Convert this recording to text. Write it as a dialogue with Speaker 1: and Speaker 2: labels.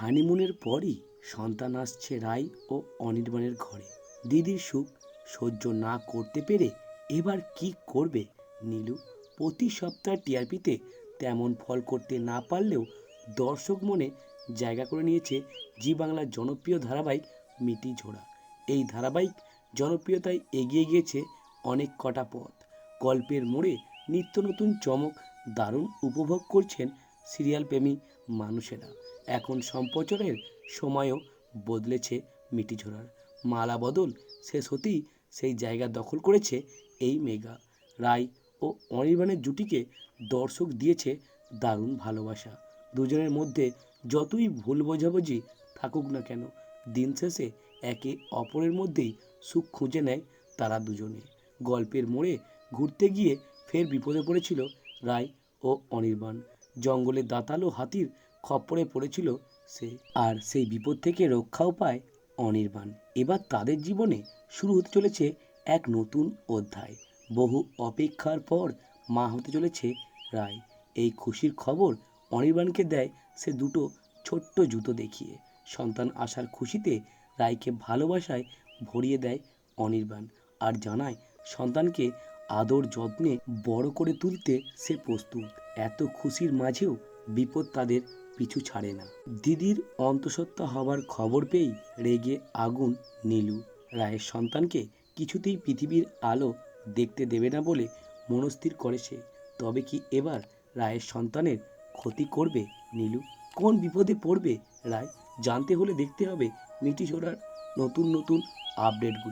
Speaker 1: হানিমুনের পরই সন্তান আসছে রায় ও অনির্বাণের ঘরে। দিদির সুখ সহ্য না করতে পেরে এবার কি করবে নীলু? প্রতি সপ্তাহ টিআরপিতে তেমন ফল করতে না পারলেও দর্শক মনে জায়গা করে নিয়েছে জি বাংলার জনপ্রিয় ধারাবাহিক মিটি ঝোড়া। এই ধারাবাহিক জনপ্রিয়তায় এগিয়ে গিয়েছে অনেক কটা পথ। গল্পের মোড়ে নিত্য নতুন চমক দারুণ উপভোগ করছেন সিরিয়াল প্রেমী মানুষেরা। এখন সম্প্রচারের সময়ও বদলেছে মিটি মিটিঝোড়ার মালা বদল শেষ হতেই সেই জায়গা দখল করেছে এই মেগা। রায় ও অনির্বাণের জুটিকে দর্শক দিয়েছে দারুণ ভালোবাসা। দুজনের মধ্যে যতই ভুল বোঝাবুঝি থাকুক না কেন, দিন শেষে একে অপরের মধ্যেই সুখ খুঁজে নেয় তারা দুজনে। গল্পের মোড়ে ঘুরতে গিয়ে ফের বিপদে পড়েছিল রায় ও অনির্বাণ। জঙ্গলে দাঁতালো হাতির খপ্পরে পড়েছিল সে। আর সেই বিপদ থেকে রক্ষাও পায় অনির্বাণ। এবার তাদের জীবনে শুরু হতে চলেছে এক নতুন অধ্যায়। বহু অপেক্ষার পর মা হতে চলেছে রায়। এই খুশির খবর অনির্বাণকে দেয় সে দুটো ছোট্ট জুতো দেখিয়ে। সন্তান আসার খুশিতে রায়কে ভালোবাসায় ভরিয়ে দেয় অনির্বাণ। আর জানায় সন্তানকে আদর যত্নে বড় করে তুলতে সে প্রস্তুত। এত খুশির মাঝেও বিপদ তাদের পিছু ছাড়ে না। দিদির অন্তঃসত্ত্বা হবার খবর পেয়েই রেগে আগুন নীলু। রায়ের সন্তানকে কিছুতেই পৃথিবীর আলো দেখতে দেবে না বলে মনস্থির করে সে। তবে কি এবার রায়ের সন্তানের ক্ষতি করবে নীলু? কোন বিপদে পড়বে রায়? জানতে হলে দেখতে হবে মিটি ছোড়ার নতুন নতুন আপডেটগুলি।